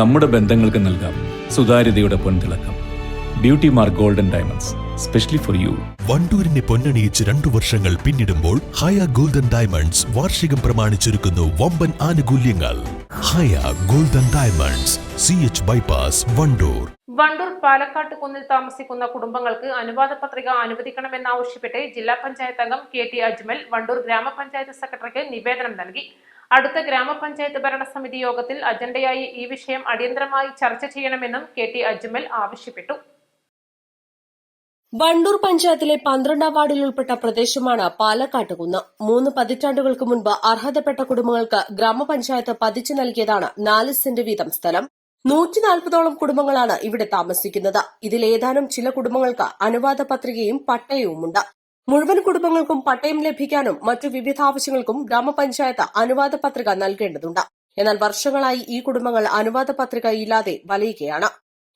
നമ്മുടെ ബന്ധങ്ങൾക്ക് നൽകാം. സുതാര്യതയുടെ പൊൻതിളക്കം. Beauty mark golden diamonds specially for you വണ്ടൂരിനെ പൊന്നണിയിച്ച് രണ്ടു വർഷങ്ങൾ പിന്നിടുമ്പോൾ ഹയ ഗോൾഡൻ ഡയമണ്ട്സ് വാർഷികം പ്രമാണിച്ചൊരുക്കുന്നു വമ്പൻ ആനുകൂല്യങ്ങൾ. Haya golden diamonds C H bypass Wandoor. Wandoor പാലക്കാട്ട് കുന്നിൽ താമസിക്കുന്ന കുടുംബങ്ങൾക്ക് അനുവാദ പത്രിക അനുവദിക്കണമെന്നാവശ്യപ്പെട്ട് ജില്ലാ പഞ്ചായത്ത് അംഗം കെ ടി അജ്മൽ വണ്ടൂർ ഗ്രാമപഞ്ചായത്ത് സെക്രട്ടറിക്ക് നിവേദനം നൽകി. അടുത്ത ഗ്രാമപഞ്ചായത്ത് ഭരണസമിതി യോഗത്തിൽ അജണ്ടയായി ഈ വിഷയം അടിയന്തരമായി ചർച്ച ചെയ്യണമെന്നും കെ ടി അജ്മൽ ആവശ്യപ്പെട്ടു. വണ്ടൂർ പഞ്ചായത്തിലെ പന്ത്രണ്ടാം വാർഡിൽ ഉൾപ്പെട്ട പ്രദേശമാണ് പാലക്കാട്ടുകുന്ന്. മൂന്ന് പതിറ്റാണ്ടുകൾക്ക് മുൻപ് അർഹതപ്പെട്ട കുടുംബങ്ങൾക്ക് ഗ്രാമപഞ്ചായത്ത് പതിച്ചു നൽകിയതാണ് നാല് സെന്റ് വീതം സ്ഥലം. നൂറ്റി നാൽപ്പതോളം കുടുംബങ്ങളാണ് ഇവിടെ താമസിക്കുന്നത്. ഇതിലേതാനും ചില കുടുംബങ്ങൾക്ക് അനുവാദ പത്രികയും പട്ടയവുമുണ്ട്. മുഴുവൻ കുടുംബങ്ങൾക്കും പട്ടയം ലഭിക്കാനും മറ്റു വിവിധ ആവശ്യങ്ങൾക്കും ഗ്രാമപഞ്ചായത്ത് അനുവാദ പത്രിക നൽകേണ്ടതുണ്ട്. എന്നാൽ വർഷങ്ങളായി ഈ കുടുംബങ്ങൾ അനുവാദ പത്രിക ഇല്ലാതെ വലയുകയാണ്.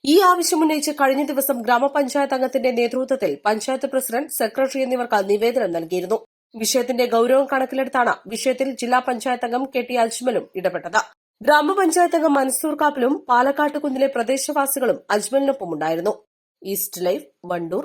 ഈ ആവശ്യം ഉന്നയിച്ച് കഴിഞ്ഞ ദിവസം ഗ്രാമപഞ്ചായത്ത് അംഗത്തിന്റെ നേതൃത്വത്തിൽ പഞ്ചായത്ത് പ്രസിഡന്റ് സെക്രട്ടറി എന്നിവർക്ക് നിവേദനം നൽകിയിരുന്നു. വിഷയത്തിന്റെ ഗൌരവം കണക്കിലെടുത്താണ് വിഷയത്തിൽ ജില്ലാ പഞ്ചായത്ത് അംഗം കെ ടി അജ്മലും ഇടപെട്ടത്. ഗ്രാമപഞ്ചായത്ത് അംഗം മൻസൂർ കാപ്പിലും പാലക്കാട്ട് കുന്നിലെ പ്രദേശവാസികളും അജ്മലിനൊപ്പമുണ്ടായിരുന്നു. East life Wandoor